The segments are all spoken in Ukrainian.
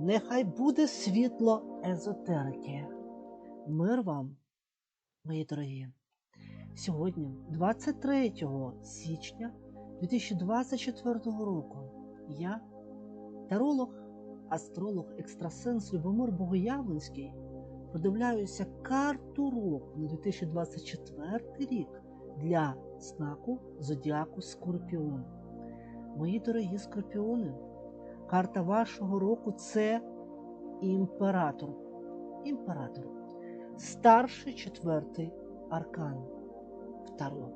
Нехай буде світло езотерики. Мир вам, мої дорогі. Сьогодні, 23 січня 2024 року, я, таролог, астролог, екстрасенс Любомир Богоявленський, продивляюся карту року на 2024 рік для знаку Зодіаку Скорпіон. Мої дорогі скорпіони, карта вашого року це імператор. Імператор. Старший четвертий аркан Таро.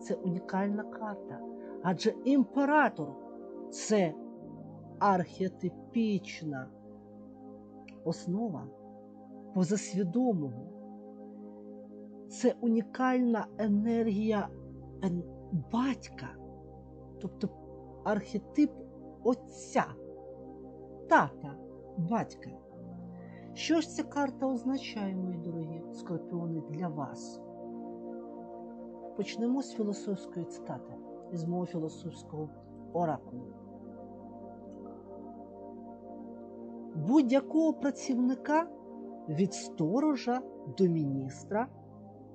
Це унікальна карта. Адже імператор це архетипічна основа позасвідомого. Це унікальна енергія батька, тобто архетип отця, тата, батька. Що ж ця карта означає, мої дорогі скорпіони, для вас? Почнемо з філософської цитати, із мого філософського оракулу. Будь-якого працівника від сторожа до міністра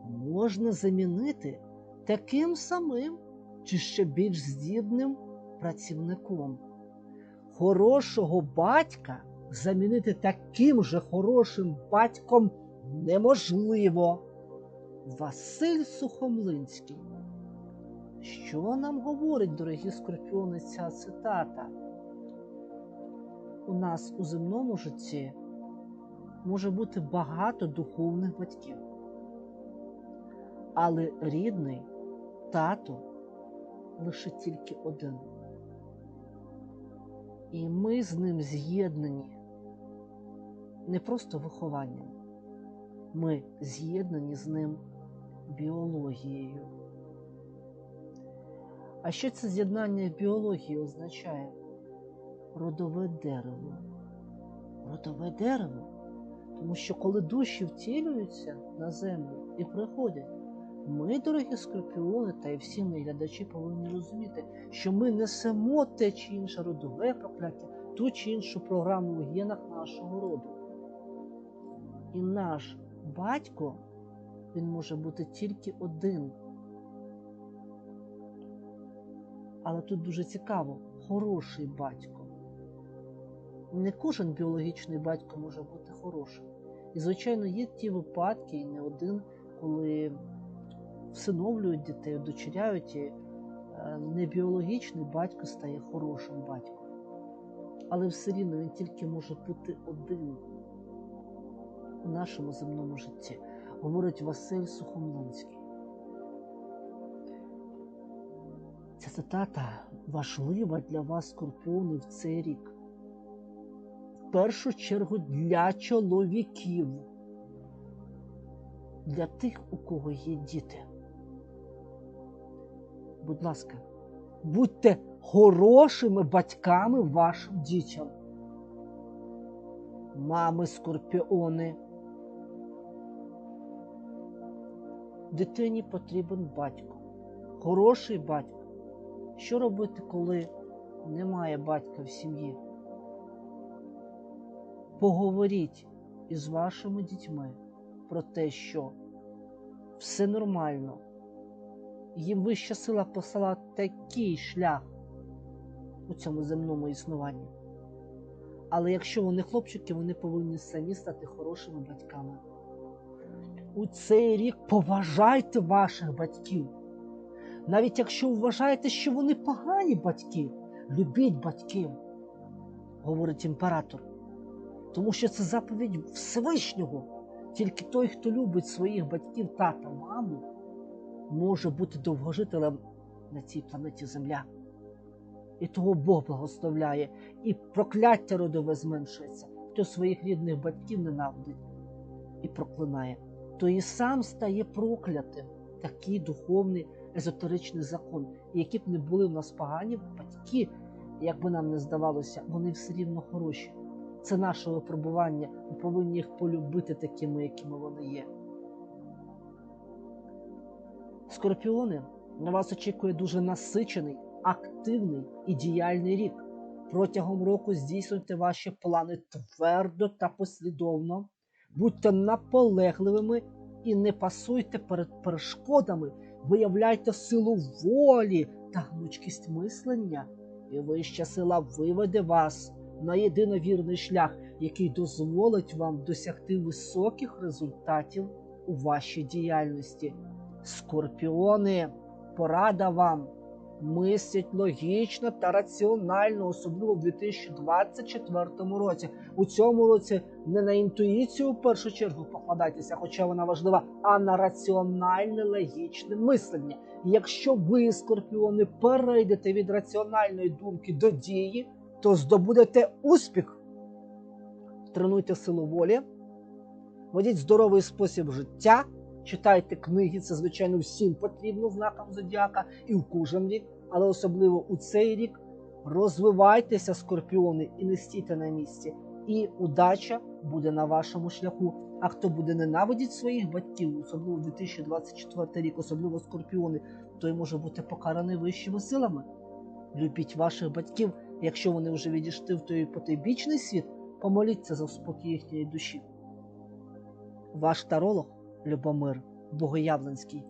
можна замінити таким самим чи ще більш здібним працівником. Хорошого батька замінити таким же хорошим батьком неможливо. Василь Сухомлинський. Що нам говорить, дорогі скорпіони, ця цитата? У нас у земному житті може бути багато духовних батьків, але рідний тато лише тільки один. І ми з ним з'єднані не просто вихованням, ми з'єднані з ним біологією. А що це з'єднання біології означає? Родове дерево. Родове дерево. Тому що коли душі втілюються на землю і приходять, ми, дорогі скорпіони, та й всі ми глядачі повинні розуміти, що ми несемо те чи інше родове прокляття, ту чи іншу програму в генах нашого роду. І наш батько, він може бути тільки один. Але тут дуже цікаво, хороший батько. Не кожен біологічний батько може бути хорошим. І, звичайно, є ті випадки, і не один, коли всиновлюють дітей, удочеряють, і е, небіологічний батько стає хорошим батьком. Але все рівно він тільки може бути один у нашому земному житті, говорить Василь Сухомлинський. Ця цитата важлива для вас, скорпіони, в цей рік. В першу чергу для чоловіків, для тих, у кого є діти. Будь ласка, будьте хорошими батьками вашим дітям. Мами скорпіони. Дитині потрібен батько, хороший батько. Що робити, коли немає батька в сім'ї? Поговоріть із вашими дітьми про те, що все нормально. Їм вища сила послала такий шлях у цьому земному існуванні. Але якщо вони хлопчики, вони повинні самі стати хорошими батьками. У цей рік поважайте ваших батьків. Навіть якщо вважаєте, що вони погані батьки, любіть батьків, говорить імператор. Тому що це заповідь Всевишнього. Тільки той, хто любить своїх батьків, тата, маму, може бути довгожителем на цій планеті Земля. І того Бог благословляє, і прокляття родове зменшується. Хто своїх рідних батьків ненавидить і проклинає, то і сам стає проклятим. Такий духовний езотеричний закон. І які б не були в нас погані батьки, як би нам не здавалося, вони все рівно хороші. Це наше випробування. Ми повинні їх полюбити такими, якими вони є. Скорпіони на вас очікує дуже насичений, активний і діяльний рік. Протягом року здійснюйте ваші плани твердо та послідовно, будьте наполегливими і не пасуйте перед перешкодами, виявляйте силу волі та гнучкість мислення, і вища сила виведе вас на єдиновірний шлях, який дозволить вам досягти високих результатів у вашій діяльності. Скорпіони, порада вам. Мислять логічно та раціонально, особливо в 2024 році. У цьому році не на інтуїцію в першу чергу покладайтеся, хоча вона важлива, а на раціональне логічне мислення. Якщо ви, скорпіони, перейдете від раціональної думки до дії, то здобудете успіх. Тренуйте силу волі, ведіть здоровий спосіб життя, читайте книги, це звичайно всім потрібно знакам зодіака і в кожен рік, але особливо у цей рік. Розвивайтеся, скорпіони, і не стійте на місці. І удача буде на вашому шляху. А хто буде ненавидіти своїх батьків, особливо 2024 рік, особливо скорпіони, той може бути покараний вищими силами. Любіть ваших батьків, якщо вони вже відійшли в той потойбічний світ, помоліться за спокій їхньої душі. Ваш таролог Любомир Богоявленський.